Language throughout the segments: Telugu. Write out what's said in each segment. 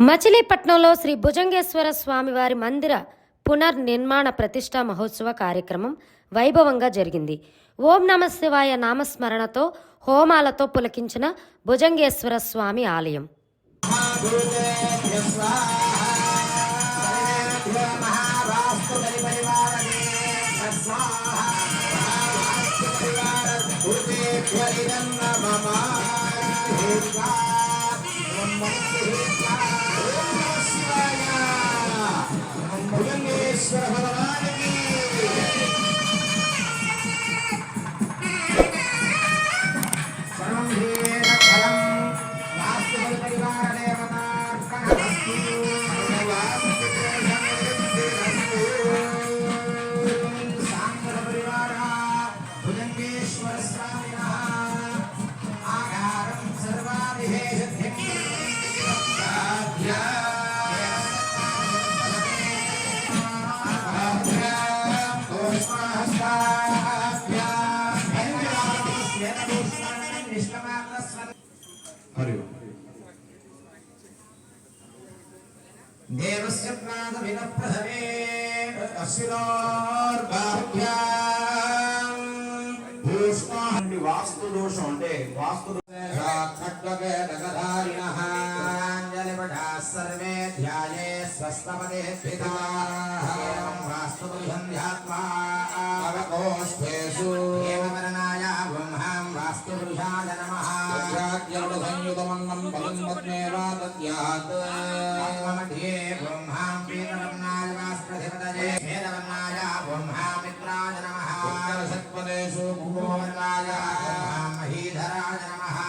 మచిలీపట్నంలో శ్రీ భుజంగేశ్వర స్వామివారి మందిర పునర్నిర్మాణ ప్రతిష్టా మహోత్సవ కార్యక్రమం వైభవంగా జరిగింది ఓం నమ శివాయ నామస్మరణతో హోమాలతో పులకించిన భుజంగేశ్వర స్వామి ఆలయం భుజంగేశ్వర భగవానికి ప్రాణమిన వాస్తు దోషం అంటే వాస్తు సర్వే ధ్యాయే స్వస్తపదే వాస్తు ధ్యాత్మా. అవకోష్ఠేషు బ్రహ్మాం వాస్తు సంయుతమన్నం బలం పద్మే వా कुम्भवर्णाय ब्रह्मां महीधराय नमः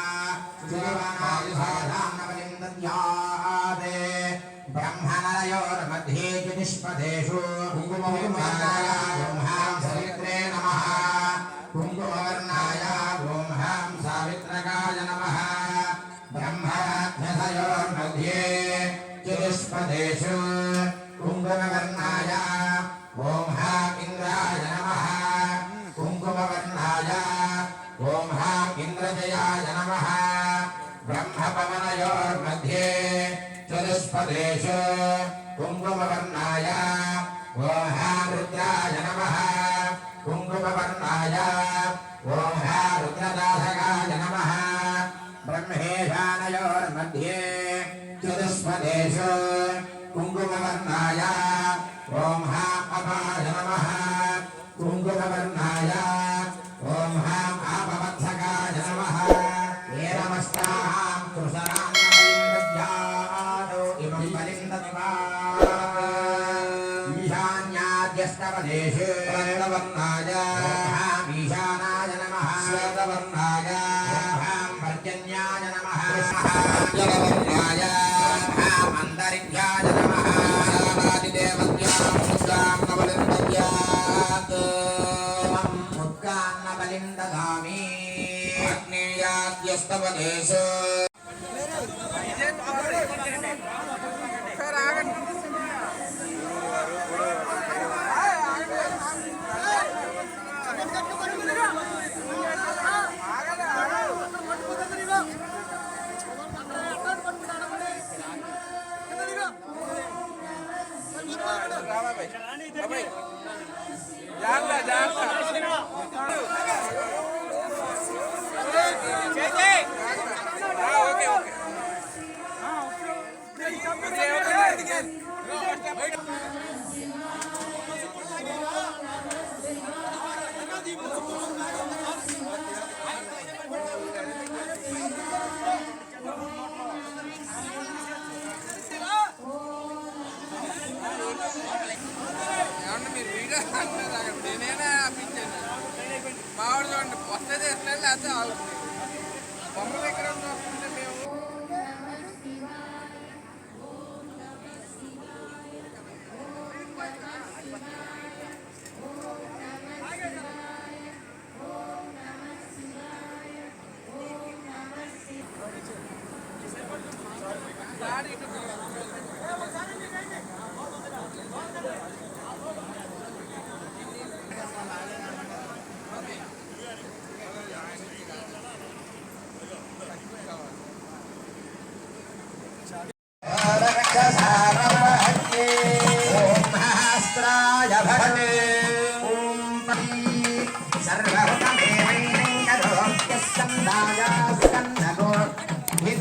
सुरवणाय साधारणवलिं दद्यात् ब्रह्मणयोर्मध्ये चतुष्पदेषु कुङ्कुमवर्णाय ब्रह्मां सवित्रे नमः कुङ्कुमवर्णाय ब्रह्मां सावित्रकाय नमः ब्रह्मराध्यसयोर्मध्ये चतुष्पदेषु ఓం హా ఇంద్రజయాయ నమ బ్రహ్మపవనయోర్మధ్యే చతుష్పదేశు కుంకుమవర్ణాయ ఓం హా రుద్రాయ నమ కుంకుమవర్ణాయ ఓం హా నమ బ్రహ్మేశానయోర్మధ్యే ईशान्याद्यष्टपदेषु रक्तवर्णाय ईशानाय नमः श्वेतवर्णाय पर्जन्याय नमः जलवर्णाय अन्तरिक्षाय नमः शानादिदेवत्यां मुद्गां नवलिन्दद्यात् मुद्गान्नबलिं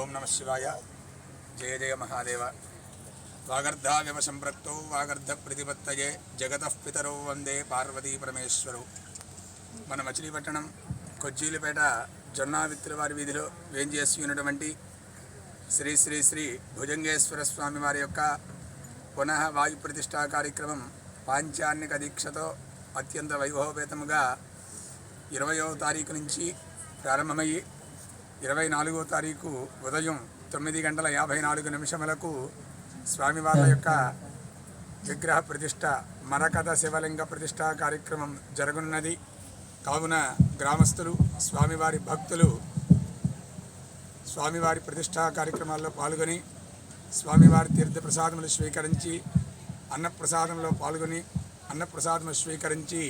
ఓం నమ శివాయ. జయ జయ మహాదేవ. వాగర్ధావ్యవ సంప్రక్తౌ వాగర్ధ ప్రతిపత్తయే జగత పితరౌ వందే పార్వతీ పరమేశ్వరు. మన మచిలీపట్నం కొజ్జీలిపేట జొన్నావిత్తుల వారి వీధిలో వేంచేసి ఉన్నటువంటి శ్రీ శ్రీ శ్రీ భుజంగేశ్వర స్వామి వారి యొక్క పునః వాయు ప్రతిష్టా కార్యక్రమం పాంచాన్నిక దీక్షతో అత్యంత వైభవపేతముగా ఇరవయో తారీఖు నుంచి ప్రారంభమయ్యి ఇరవై నాలుగో తారీఖు ఉదయం తొమ్మిది గంటల యాభై నాలుగు నిమిషములకు స్వామివార్ల యొక్క విగ్రహ ప్రతిష్ట మరకథ శివలింగ ప్రతిష్ట కార్యక్రమం జరగనున్నది. కావున గ్రామస్తులు స్వామివారి భక్తులు స్వామివారి ప్రతిష్టా కార్యక్రమాల్లో పాల్గొని స్వామివారి తీర్థ ప్రసాదములు స్వీకరించి అన్నప్రసాదంలో పాల్గొని అన్నప్రసాదము స్వీకరించి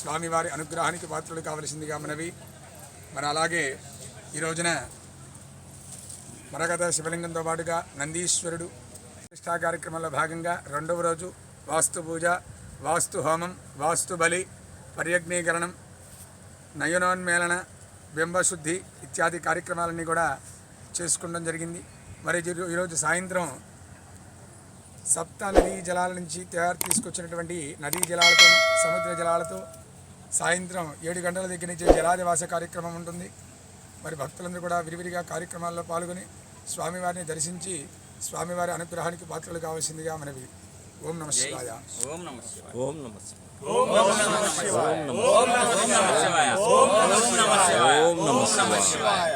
స్వామివారి అనుగ్రహానికి పాత్రలు కావలసిందిగా మనవి. మరి అలాగే ఈ రోజున మరగత శివలింగంతో పాటుగా నందీశ్వరుడు ప్రతిష్టా కార్యక్రమంలో భాగంగా రెండవ రోజు వాస్తు పూజ వాస్తు హోమం వాస్తు బలి పర్యగ్నీకరణం నయనోన్మేళన బింబశుద్ధి ఇత్యాది కార్యక్రమాలన్నీ కూడా చేసుకోవడం జరిగింది. మరి ఈరోజు సాయంత్రం సప్త నదీ జలాల నుంచి తయారు తీసుకొచ్చినటువంటి నదీ జలాలతో సముద్ర జలాలతో సాయంత్రం ఏడు గంటల దగ్గర నుంచి జలాదివాస కార్యక్రమం ఉంటుంది. మరి భక్తులందరూ కూడా విరివిరిగా కార్యక్రమాల్లో పాల్గొని స్వామివారిని దర్శించి స్వామివారి అనుగ్రహానికి పాత్రలు కావాల్సిందిగా మనవి ఓం నమ శివాయ ఓం నమ శివాయ ఓం నమ శివాయ ఓం నమ శివాయ